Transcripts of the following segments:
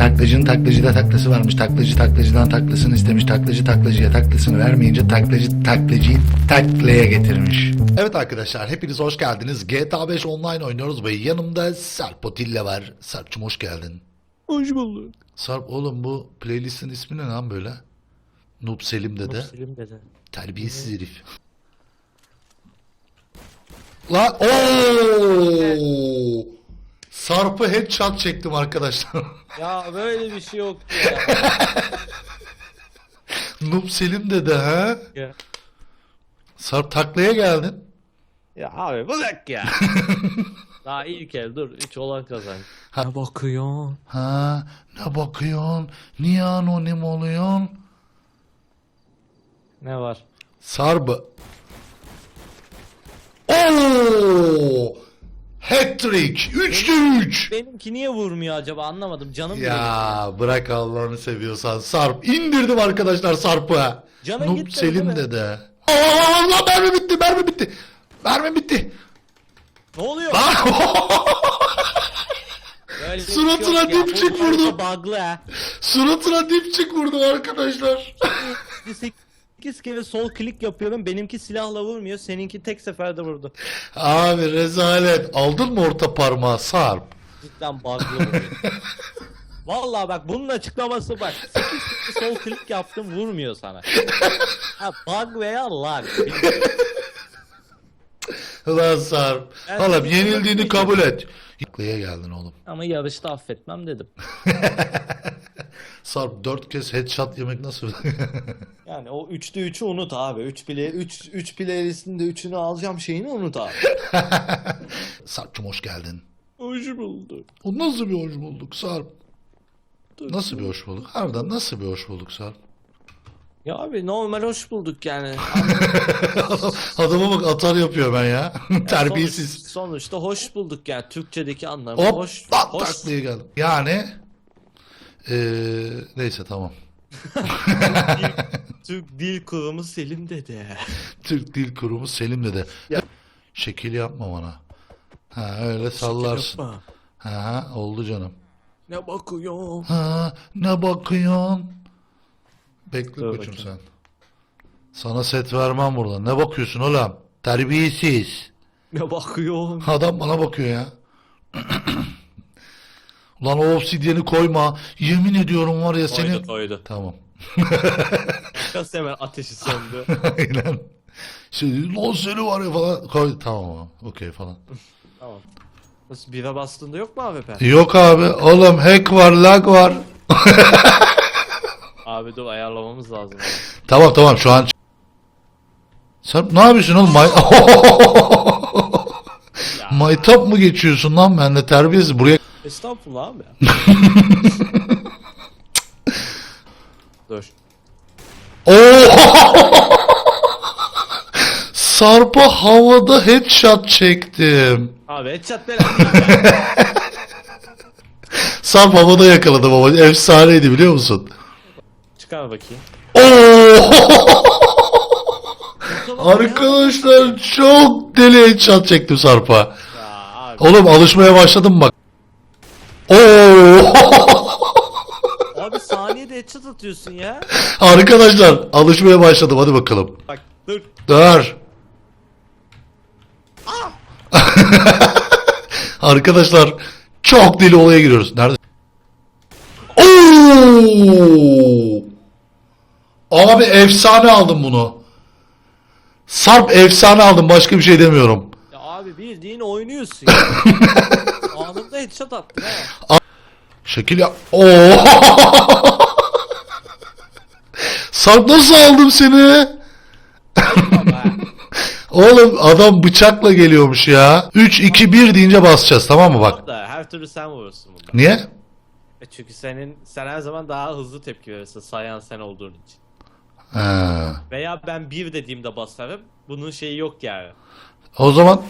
Taklacının taklacıda taklası varmış. Taklacı taklacıdan taklasını istemiş. Taklacı taklacıya taklasını vermeyince taklacı taklacıyı taklaya getirmiş. Evet arkadaşlar hepiniz hoş geldiniz. GTA 5 online oynuyoruz ve yanımda Sarp Otilla var. Sarp'cım hoş geldin. Hoş bulduk. Sarp oğlum bu playlistin ismi ne lan böyle? Noob Selim dede. Selim dede. Terbiyesiz herif. La ooo! Sarp'ı headshot çektim arkadaşlar. Ya böyle bir şey yok ya. Noob Selim dedi ha? ya. Sarp taklaya geldin. Ya abi bırak ya. Daha ilk el dur. Üç olan kazan. Ha. Ne bakıyorsun? Ha, ne bakıyorsun? Niye anonim oluyorsun? Ne var? Sarp'ı. Oo! Hat-trick. 3'te 3. Benimki niye vurmuyor acaba anlamadım. Canım Ya bırak Allah'ını seviyorsan Sarp. indirdim arkadaşlar Sarp'ı. Canın Noob gitti, Selim değil mi? dedi. Aa, Allah mermi bitti mermi bitti. Mermi bitti. Ne oluyor? Böyle bir şey Suratına ya. dipçik Bu vurdum. harita Bug'lı ha. Suratına dipçik vurdum arkadaşlar. 8 kere sol klik yapıyorum. Benimki silahla vurmuyor. Seninki tek seferde vurdu. Abi rezalet. Aldın mı orta parmağı Sarp? Cidden vuruyor. Vallahi bak bunun açıklaması bak. 8 kere sol klik yaptım vurmuyor sana. Ha, bug veya lag. Lan Sarp. Ben Oğlum yenildiğini kabul et. Taklaya geldin oğlum. Ama yarışta affetmem dedim. Sarp dört kez headshot yemek nasıl? Yani o 3'te 3'ü unut abi. 3 play 3 3 playlistinde 3'ünü alacağım şeyini unut abi. Sarp'cım hoş geldin. Hoş bulduk. O nasıl bir hoş bulduk Sarp? Nasıl bir hoş bulduk? Harbiden nasıl bir hoş bulduk Sarp? Ya abi normal hoş bulduk yani. Adama bak atar yapıyor ben ya. Terbiyesiz. Sonuç- sonuçta hoş bulduk yani. Türkçedeki anlamı Hop hoş. lan hoş. geldim. Yani eee neyse tamam. Türk Dil Kurumu Selim dedi. Türk Dil Kurumu Selim dedi. Ya. Şekil yapma bana. Ha öyle sallarsın. Yapma. Ha oldu canım. Ne bakıyorsun? Ha ne bakıyorsun? Bekle Dur koçum bakayım. sen. Sana set vermem burada. Ne bakıyorsun oğlum? Terbiyesiz. Ne bakıyorsun? Adam bana bakıyor ya. Ulan o obsidyeni koyma. Yemin ediyorum var ya seni... Koydu koydu. Tamam. Kas hemen ateşi söndü. Aynen. Şey, lan seni var ya falan. Koy. Tamam okey falan. tamam. Nasıl bira bastığında yok mu abi ben? Yok abi. Oğlum hack var lag var. Abi dur ayarlamamız lazım. abi. Tamam tamam şu an. Sen ne yapıyorsun oğlum? May... Maytap mı geçiyorsun lan benimle terbiyesiz buraya. Estağfurullah abi. dur. Oo! Sarpa havada headshot çektim. Abi headshot ya. Sarp havada yakaladım ama efsaneydi biliyor musun? Çıkar bakayım. Oo! Arkadaşlar çok deli headshot çektim Sarp'a. Oğlum alışmaya başladım bak. Oo! Abi saniyede headshot atıyorsun ya. Arkadaşlar alışmaya başladım hadi bakalım. Bak dur. Dur. Arkadaşlar çok deli olaya giriyoruz. Nerede? Oo! Abi efsane aldım bunu. Sarp efsane aldım başka bir şey demiyorum. Ya abi bildiğin oynuyorsun ya. Anında headshot attın ha. Şekil ya. Oo! Sarp nasıl aldım seni? Oğlum adam bıçakla geliyormuş ya. 3 2 1 deyince basacağız tamam mı bak. da her türlü sen vurursun bunda. Niye? E çünkü senin sen her zaman daha hızlı tepki verirsin sayan sen olduğun için. Ha. Veya ben bir dediğimde basarım. Bunun şeyi yok yani. O zaman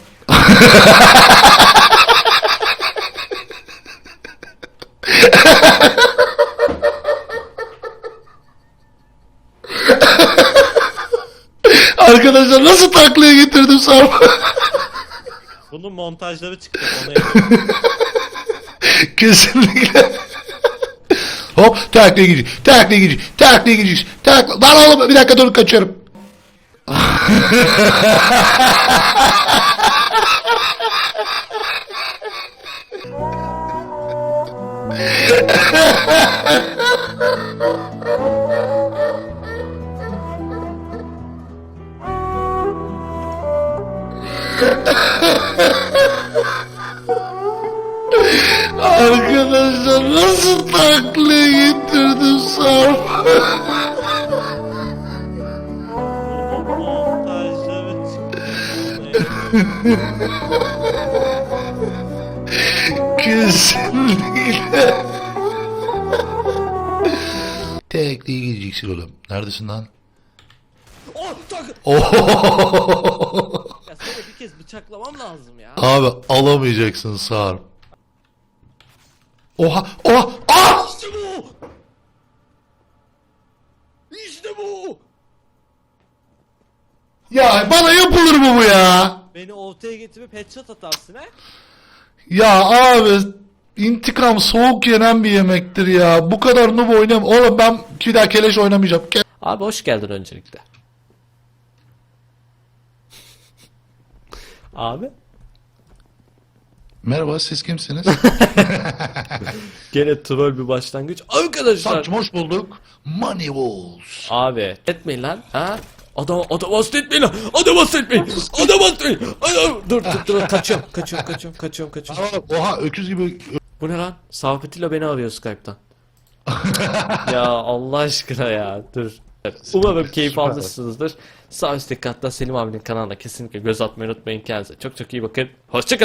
Arkadaşlar nasıl taklaya getirdim Sarp? Bunun montajları çıktı. Ona. Kesinlikle. Hop takliye takliye takliye takla. Lan oğlum bir dakika dur kaçıyorum. Arkadaşlar nasıl Kesinlikle. Tekliğe gideceksin oğlum. Neredesin lan? Oh. Ohohohoho. Ya seni bir kez bıçaklamam lazım ya. Abi alamayacaksın Sarp. Oha oha ah! İşte bu. İşte bu. Ya bana yapılır mı bu ya? Beni ortaya getirip headshot atarsın ha? Ya abi intikam soğuk yenen bir yemektir ya. Bu kadar noob oynam. Oğlum ben bir daha keleş oynamayacağım. Ke- Abi hoş geldin öncelikle. Abi. Merhaba siz kimsiniz? Gene troll bir başlangıç. Arkadaşlar. Saçma hoş bulduk. Money Wolves. Abi etmeyin lan. Ha? Adam adam hasta etmeyin lan. Adam hasta etmeyin. Adam hasta etmeyin. Adam. Dur dur dur kaçıyorum. Kaçıyorum kaçıyorum kaçıyorum kaçıyorum. Aa, Oha öküz gibi Bu ne lan? Safetila beni arıyor Skype'tan. ya Allah aşkına ya dur. Umarım keyif Süper. almışsınızdır. Sağ üstteki hatta Selim abinin kanalına kesinlikle göz atmayı unutmayın kendinize. Çok çok iyi bakın. Hoşçakalın.